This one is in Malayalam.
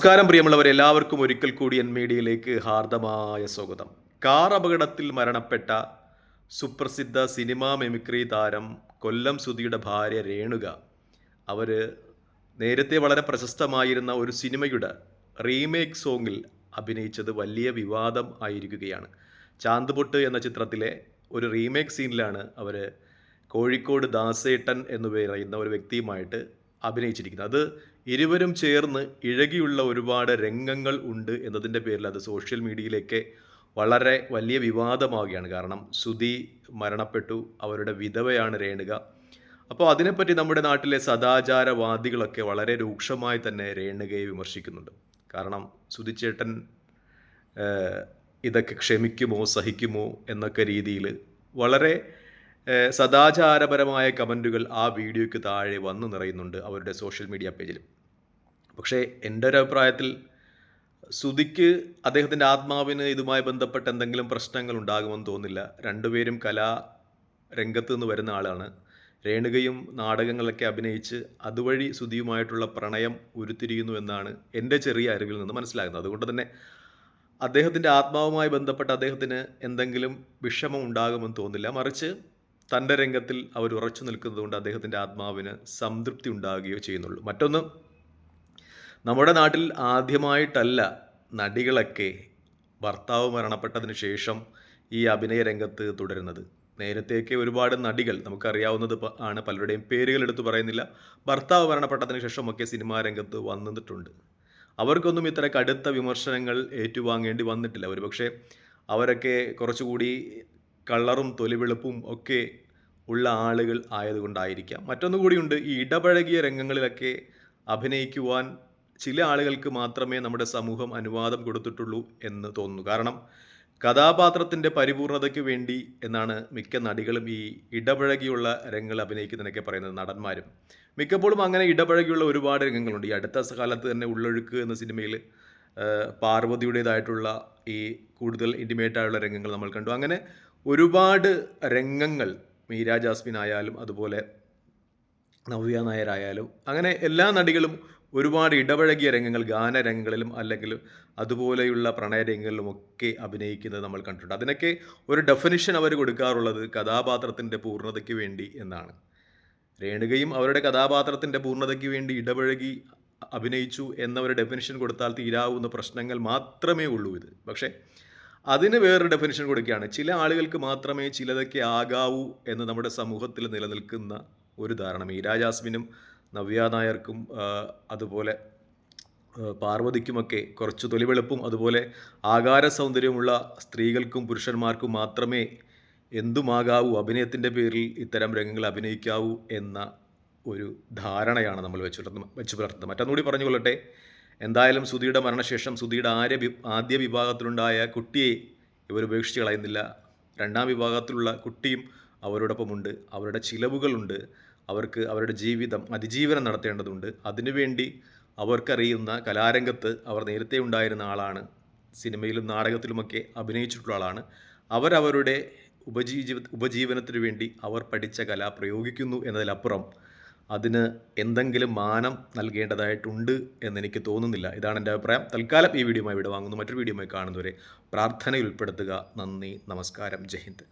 നമസ്കാരം പ്രിയമുള്ളവർ എല്ലാവർക്കും ഒരിക്കൽ കൂടി എൻ മീഡിയയിലേക്ക് ഹാർദമായ സ്വാഗതം. കാർ അപകടത്തിൽ മരണപ്പെട്ട സുപ്രസിദ്ധ സിനിമാ മെമിക്രി താരം കൊല്ലം സുധിയുടെ ഭാര്യ രേണുക. അവർ നേരത്തെ വളരെ പ്രശസ്തമായിരുന്ന ഒരു സിനിമയുടെ റീമേക്ക് സോങ്ങിൽ അഭിനയിച്ചത് വലിയ വിവാദം ആയിരിക്കുകയാണ്. ചാന്തുപൊട്ട് എന്ന ചിത്രത്തിലെ ഒരു റീമേക്ക് സീനിലാണ് അവർ കോഴിക്കോട് ദാസേട്ടൻ എന്ന് പറയുന്ന ഒരു വ്യക്തിയുമായിട്ട് അഭിനയിച്ചിരിക്കുന്നത്. അത് ഇരുവരും ചേർന്ന് ഇഴകിയുള്ള ഒരുപാട് രംഗങ്ങൾ ഉണ്ട് എന്നതിന്റെ പേരിൽ അത് സോഷ്യൽ മീഡിയയിലേക്ക് വളരെ വലിയ വിവാദമാവുകയാണ്. കാരണം സുധി മരണപ്പെട്ടു അവരുടെ വിധവയാണ് രേണുക. അപ്പോൾ അതിനെപ്പറ്റി നമ്മുടെ നാട്ടിലെ സദാചാരവാദികളൊക്കെ വളരെ രൂക്ഷമായി തന്നെ രേണുകയെ വിമർശിക്കുന്നുണ്ട്. കാരണം സുധിച്ചേട്ടൻ ചേട്ടൻ ഇതൊക്കെ ക്ഷമിക്കുമോ സഹിക്കുമോ എന്നൊക്കെ രീതിയിൽ വളരെ സദാചാരപരമായ കമന്റുകൾ ആ വീഡിയോയ്ക്ക് താഴെ വന്നു നിറയുന്നുണ്ട് അവരുടെ സോഷ്യൽ മീഡിയ പേജിൽ പക്ഷേ എന്റെ ഒരു അഭിപ്രായത്തിൽ ശ്രുതിക്ക് അദ്ദേഹത്തിന്റെ ആത്മാവിന് ഇതുമായി ബന്ധപ്പെട്ട് എന്തെങ്കിലും പ്രശ്നങ്ങൾ ഉണ്ടാകുമെന്ന് തോന്നില്ല രണ്ടുപേരും കലാ രംഗത്ത് നിന്ന് വരുന്ന ആളാണ്. രേണുകയും നാടകങ്ങളൊക്കെ അഭിനയിച്ച് അതുവഴി ശ്രുതിയുമായിട്ടുള്ള പ്രണയം ഉരുത്തിരിയുന്നു എന്നാണ് എന്റെ ചെറിയ അറിവിൽ നിന്ന് മനസ്സിലാകുന്നത്. അതുകൊണ്ട് തന്നെ അദ്ദേഹത്തിന്റെ ആത്മാവുമായി ബന്ധപ്പെട്ട് അദ്ദേഹത്തിന് എന്തെങ്കിലും വിഷമം ഉണ്ടാകുമെന്ന് തോന്നില്ല മറിച്ച് തന്റെ രംഗത്തിൽ അവർ ഉറച്ചു നിൽക്കുന്നതുകൊണ്ട് അദ്ദേഹത്തിന്റെ ആത്മാവിന് സംതൃപ്തി ഉണ്ടാകുകയോ ചെയ്യുന്നുള്ളൂ. മറ്റൊന്ന് നമ്മുടെ നാട്ടിൽ ആദ്യമായിട്ടല്ല നടികളൊക്കെ ഭർത്താവ് മരണപ്പെട്ടതിന് ശേഷം ഈ അഭിനയ രംഗത്ത് തുടരുന്നത്. നേരത്തെയൊക്കെ ഒരുപാട് നടികൾ നമുക്കറിയാവുന്നത് ആണ് പലരുടെയും പേരുകൾ എടുത്തു പറയുന്നില്ല ഭർത്താവ് മരണപ്പെട്ടതിന് ശേഷമൊക്കെ സിനിമാ രംഗത്ത് വന്നിട്ടുണ്ട്. അവർക്കൊന്നും ഇത്ര കടുത്ത വിമർശനങ്ങൾ ഏറ്റുവാങ്ങേണ്ടി വന്നിട്ടില്ല. ഒരുപക്ഷെ അവരൊക്കെ കുറച്ചുകൂടി കളറും തൊലിവെളുപ്പും ഒക്കെ ഉള്ള ആളുകൾ ആയതുകൊണ്ടായിരിക്കാം. മറ്റൊന്നുകൂടിയുണ്ട് ഈ ഇടപഴകിയ രംഗങ്ങളിലൊക്കെ അഭിനയിക്കുവാൻ ചില ആളുകൾക്ക് മാത്രമേ നമ്മുടെ സമൂഹം അനുവാദം കൊടുത്തിട്ടുള്ളൂ എന്ന് തോന്നുന്നു. കാരണം കഥാപാത്രത്തിന്റെ പരിപൂർണതയ്ക്ക് വേണ്ടി എന്നാണ് മിക്ക നടികളും ഈ ഇടപഴകിയുള്ള രംഗങ്ങൾ അഭിനയിക്കുന്നതിനൊക്കെ പറയുന്നത് നടന്മാരും. മിക്കപ്പോഴും അങ്ങനെ ഇടപഴകിയുള്ള ഒരുപാട് രംഗങ്ങളുണ്ട്. ഈ അടുത്ത കാലത്ത് തന്നെ ഉള്ളൊഴുക്ക് എന്ന സിനിമയിൽ പാർവതിയുടേതായിട്ടുള്ള ഈ കൂടുതൽ ഇന്റിമേറ്റായുള്ള രംഗങ്ങൾ നമ്മൾ കണ്ടു. അങ്ങനെ ഒരുപാട് രംഗങ്ങൾ മീര ജാസ്മിൻ ആയാലും അതുപോലെ നവ്യ നായരായാലും അങ്ങനെ എല്ലാ നടികളും ഒരുപാട് ഇടപഴകിയ രംഗങ്ങൾ ഗാനരംഗങ്ങളിലും അല്ലെങ്കിൽ അതുപോലെയുള്ള പ്രണയരംഗങ്ങളിലും ഒക്കെ അഭിനയിക്കുന്നത് നമ്മൾ കണ്ടിട്ടുണ്ട്. അതിനൊക്കെ ഒരു ഡെഫിനിഷൻ അവർ കൊടുക്കാറുള്ളത് കഥാപാത്രത്തിന്റെ പൂർണതയ്ക്ക് വേണ്ടി എന്നാണ്. രേണുകയും അവരുടെ കഥാപാത്രത്തിന്റെ പൂർണതയ്ക്ക് വേണ്ടി ഇടപഴകി അഭിനയിച്ചു എന്നൊരു ഡെഫിനിഷൻ കൊടുത്താൽ തീരാവുന്ന പ്രശ്നങ്ങൾ മാത്രമേ ഉള്ളൂ ഇത്. പക്ഷേ അതിന് വേറൊരു ഡെഫിനിഷൻ കൊടുക്കുകയാണ്. ചില ആളുകൾക്ക് മാത്രമേ ചിലതൊക്കെ ആകാവൂ എന്ന് നമ്മുടെ സമൂഹത്തിൽ നിലനിൽക്കുന്ന ഒരു ധാരണ. മീരാ ജാസ്മിനും നവ്യ നായർക്കും അതുപോലെ പാർവതിക്കുമൊക്കെ കുറച്ച് തൊലിവെളുപ്പും അതുപോലെ ആകാര സൗന്ദര്യമുള്ള സ്ത്രീകൾക്കും പുരുഷന്മാർക്കും മാത്രമേ എന്തുമാകാവൂ അഭിനയത്തിന്റെ പേരിൽ ഇത്തരം രംഗങ്ങൾ അഭിനയിക്കാവൂ എന്ന ഒരു ധാരണയാണ് നമ്മൾ വെച്ചു വെച്ചു പുലർത്തുന്നത്. മറ്റൊന്നുകൂടി പറഞ്ഞുകൊള്ളട്ടെ എന്തായാലും സുധിയുടെ മരണശേഷം സുധിയുടെ ആര്യ ആദ്യ വിഭാഗത്തിലുണ്ടായ കുട്ടിയെ ഇവർ ഉപേക്ഷിച്ച് കളയുന്നില്ല. രണ്ടാം വിഭാഗത്തിലുള്ള കുട്ടിയും അവരോടൊപ്പമുണ്ട്. അവരുടെ ചിലവുകളുണ്ട്. അവർക്ക് അവരുടെ ജീവിതം അതിജീവനം നടത്തേണ്ടതുണ്ട്. അതിനുവേണ്ടി അവർക്കറിയുന്ന കലാരംഗത്ത് അവർ നേരത്തെ ഉണ്ടായിരുന്ന ആളാണ്. സിനിമയിലും നാടകത്തിലുമൊക്കെ അഭിനയിച്ചിട്ടുള്ള ആളാണ്. അവരവരുടെ ഉപജീവ ഉപജീവനത്തിനു വേണ്ടി അവർ പഠിച്ച കല പ്രയോഗിക്കുന്നു എന്നതിലപ്പുറം അതിന് എന്തെങ്കിലും മാനം നൽകേണ്ടതായിട്ടുണ്ട് എന്നെനിക്ക് തോന്നുന്നില്ല. ഇതാണ് എന്റെ അഭിപ്രായം. തൽക്കാലം ഈ വീഡിയോയുമായി വിടവാങ്ങുന്നു മറ്റൊരു വീഡിയോയുമായി കാണുന്നവരെ പ്രാർത്ഥനയിൽ ഉൾപ്പെടുത്തുക. നന്ദി. നമസ്കാരം. ജയ് ഹിന്ദ്.